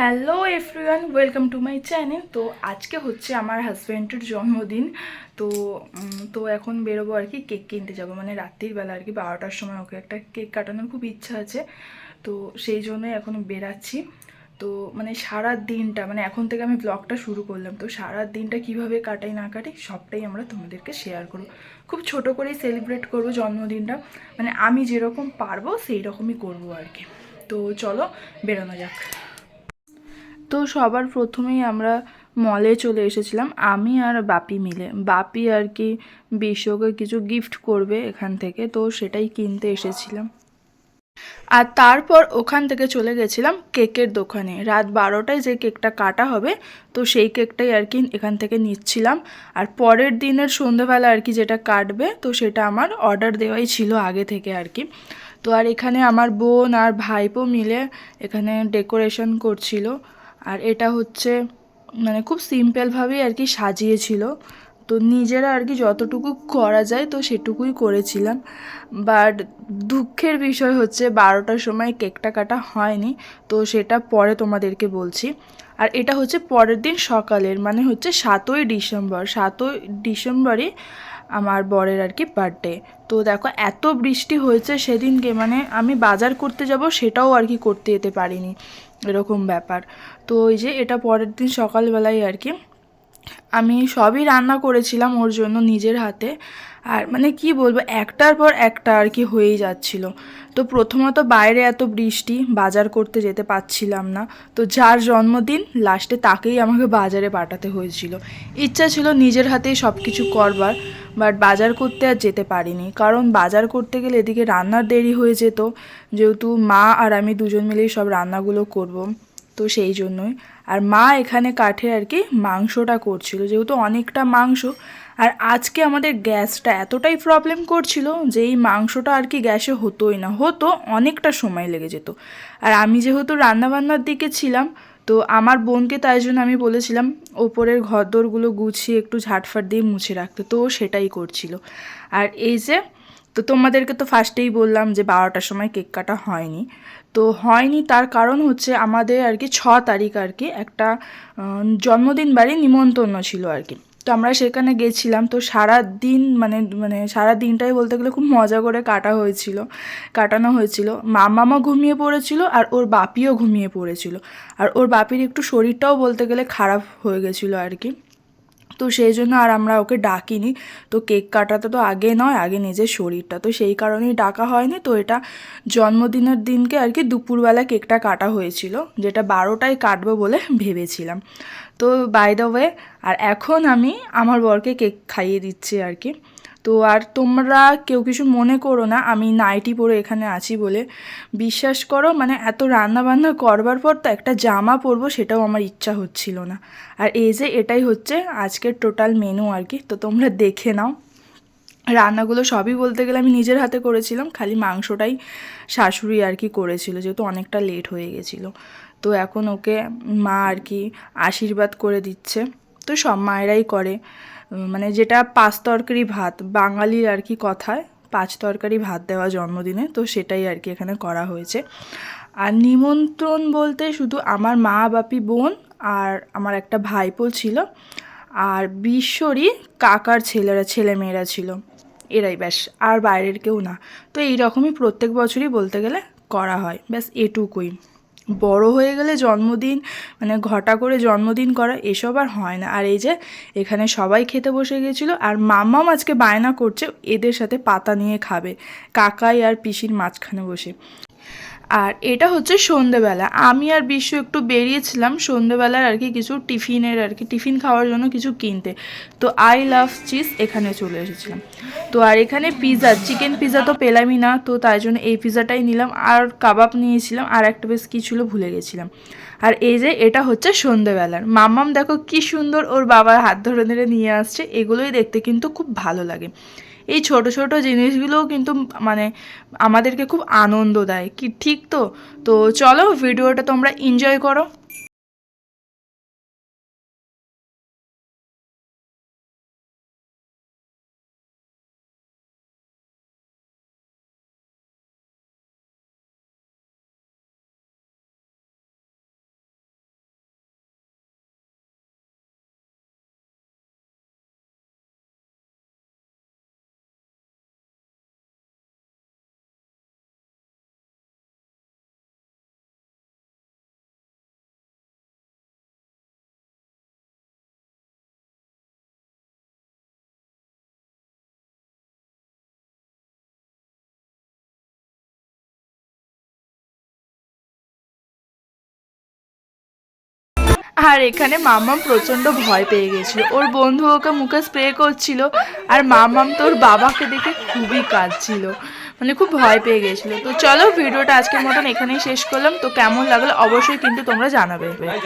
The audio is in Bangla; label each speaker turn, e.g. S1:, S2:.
S1: Hello everyone, welcome to my channel. তো আজকে হচ্ছে আমার হাজব্যান্ডের জন্মদিন। তো তো এখন বেরোবো আর কি, কেক কিনতে যাব। মানে রাত্রির বেলা আর কি, বারোটার সময় ওকে একটা কেক কাটানোর খুব ইচ্ছা আছে। তো সেই জন্যই এখন বেরাচ্ছি। তো মানে সারা দিনটা মানে এখন থেকে আমি ব্লগটা শুরু করলাম। তো সারা দিনটা কীভাবে কাটাই, না কাটাই সবটাই আমরা তোমাদেরকে শেয়ার করব। খুব ছোট করেই সেলিব্রেট করব জন্মদিনটা। মানে আমি যেরকম পারব সেই রকমই করব আর কি। তো চলো, বেরোনো যাক। তো সবার প্রথমেই আমরা মলে চলে এসেছিলাম, আমি আর বাপি মিলে। বাপি আর কি বিশ্বকে কিছু গিফট করবে এখান থেকে, তো সেটাই কিনতে এসেছিলাম। আর তারপর ওখান থেকে চলে গেছিলাম কেকের দোকানে। রাত বারোটায় যে কেকটা কাটা হবে, তো সেই কেকটাই আর কি এখান থেকে নিচ্ছিলাম। আর পরের দিনের সন্ধেবেলা আর কি যেটা কাটবে, তো সেটা আমার অর্ডার দেওয়াই ছিল আগে থেকে আর কি। তো আর এখানে আমার বোন আর ভাইপো মিলে এখানে ডেকোরেশন করছিল। আর এটা হচ্ছে মানে খুব সিম্পলভাবেই আর কি সাজিয়েছিল। তো নিজেরা আর কি যতটুকু করা যায় তো সেটুকুই করেছিলাম। বাট দুঃখের বিষয় হচ্ছে বারোটার সময় কেকটা কাটা হয়নি, তো সেটা পরে তোমাদেরকে বলছি। আর এটা হচ্ছে পরের দিন সকালের মানে হচ্ছে সাতই ডিসেম্বর। সাতই ডিসেম্বরই আমার বরের আর কি বার্থডে তো দেখো, এত বৃষ্টি হয়েছে সেদিনকে মানে আমি বাজার করতে যাব সেটাও আর কি করতে যেতে পারিনি, এরকম ব্যাপার। তো ওই যে এটা পরের দিন সকালবেলায় আর কি আমি সবই রান্না করেছিলাম ওর জন্য নিজের হাতে। আর মানে কি বলব, একটার পর একটা আর কি হয়েই যাচ্ছিল। তো প্রথমত বাইরে এত বৃষ্টি, বাজার করতে যেতে পারছিলাম না। তো যার জন্মদিন লাস্টে তাকেই আমাকে বাজারে পাঠাতে হয়েছিল। ইচ্ছা ছিল নিজের হাতেই সব কিছু করবার বাট বাজার করতে আর যেতে পারিনি। কারণ বাজার করতে গেলে এদিকে রান্নার দেরি হয়ে যেত। যেহেতু মা আর আমি দুজন মিলেই সব রান্নাগুলো করব। তো সেই জন্যই। আর মা এখানে কাঠে আর কি মাংসটা করছিল। যেহেতু অনেকটা মাংস, আর আজকে আমাদের গ্যাসটা এতটাই প্রবলেম করছিল যে এই মাংসটা আর কি গ্যাসে হতোই না। হতো, অনেকটা সময় লেগে যেত। আর আমি যেহেতু রান্নাবান্নার দিকে ছিলাম, তো আমার বোনকে তাই জন্য আমি বলেছিলাম, ওপরের ঘরদোরগুলো গুছিয়ে একটু ঝাটফাট দিয়ে মুছে রাখতে। তো সেটাই করছিল। আর এই যে তো তোমাদেরকে তো ফার্স্টেই বললাম যে বারোটার সময় কেক কাটা হয়নি। তো হয়নি তার কারণ হচ্ছে আমাদের আর কি ছ তারিখ আর কি একটা জন্মদিন বাড়ি নিমন্ত্রণ ছিল আর কি। তো আমরা সেখানে গেছিলাম, তো সারা দিন মানে মানে সারা দিনটাই বলতে গেলে খুব মজা করে কাটা হয়েছিল, কাটানো হয়েছিল। মামামা ঘুমিয়ে পড়েছিল আর ওর বাপিও ঘুমিয়ে পড়েছিল। আর ওর বাপির একটু শরীরটাও বলতে গেলে খারাপ হয়ে গেছিল আর কি। তো সেই জন্য আর আমরা ওকে ডাকিনি। তো কেক কাটাতে তো আগে নয়, আগে নিজের শরীরটা। তো সেই কারণেই ডাকা হয়নি। তো এটা জন্মদিনের দিনকে আর কি দুপুরবেলা কেকটা কাটা হয়েছিল, যেটা বারোটায় কাটবো বলে ভেবেছিলাম। তো বাই দ্য ওয়ে আর এখন আমি আমার বরকে কেক খাইয়ে দিচ্ছি আর কি। তো আর তোমরা কেউ কিছু মনে করো না, আমি নাইটি পরে এখানে আছি বলে। বিশ্বাস করো মানে এত রান্না বান্না করবার পর তো একটা জামা পরবো, সেটাও আমার ইচ্ছা হচ্ছিল না। আর এই যে এটাই হচ্ছে আজকের টোটাল মেনু আর কি, তো তোমরা দেখে নাও। রান্নাগুলো সবই বলতে গেলে আমি নিজের হাতে করেছিলাম, খালি মাংসটাই শাশুড়ি আর কি করেছিল, যেহেতু অনেকটা লেট হয়ে গেছিল। তো এখন ওকে মা আর কি আশীর্বাদ করে দিচ্ছে, তো সব মায়েরাই করে। মানে যেটা পাঁচ তরকারি ভাত, বাঙালির আর কি কথায় পাঁচ তরকারি ভাত দেওয়া জন্মদিনে, তো সেটাই আর কি এখানে করা হয়েছে। আর নিমন্ত্রণ বলতে শুধু আমার মা, বাপি, বোন আর আমার একটা ভাইপো ছিল আর বিশ্বরই কাকার ছেলেরা, ছেলেমেয়েরা ছিল। এরাই ব্যাস, আর বাইরের কেউ না। তো এই রকমই প্রত্যেক বছরই বলতে গেলে করা হয়। ব্যাস এটুকুই। বড় হয়ে গেলে জন্মদিন মানে ঘটা করে জন্মদিন করা, এসব আর হয় না। আর এই যে, এখানে সবাই খেতে বসে গেছিল, আর মাম্মাম আজকে বায়না করছে, এদের সাথে পাতা নিয়ে খাবে, কাকাই আর পিসির মাঝখানে বসে। আর এটা হচ্ছে সন্ধেবেলা। আমি আর বিশ্ব একটু বেরিয়েছিলাম সন্ধেবেলার আর কি কিছু টিফিনের আর কি, টিফিন খাওয়ার জন্য কিছু কিনতে। তো আই লাভ চিজ এখানে চলে এসেছিলাম। তো আর এখানে পিৎজা চিকেন পিৎজা তো পেলামই না, তো তাই জন্য এই পিৎজাটাই নিলাম। আর কাবাব নিয়েছিলাম, আর একটা বেশ কী ছিল ভুলে গেছিলাম। আর এই যে এটা হচ্ছে সন্ধেবেলার। মাম্মাম দেখো কি সুন্দর ওর বাবার হাত ধরে ধরে নিয়ে আসছে, এগুলোই দেখতে কিন্তু খুব ভালো লাগে। এই ছোট ছোট জিনিসগুলোও কিন্তু মানে আমাদেরকে খুব আনন্দ দেয়। কি ঠিক তো? তো চলো ভিডিওটা তোমরা এনজয় করো। আর এখানে মামাম প্রচণ্ড ভয় পেয়ে গেছিল। ওর বন্ধু ওকে মুখে স্প্রে করছিল আর মামাম তোর বাবাকে দেখে খুবই কাঁদছিল। মানে খুব ভয় পেয়ে গেছিল। তো চলো, ভিডিওটা আজকের মতন এখানেই শেষ করলাম। তো কেমন লাগল অবশ্যই কিন্তু তোমরা জানাবে।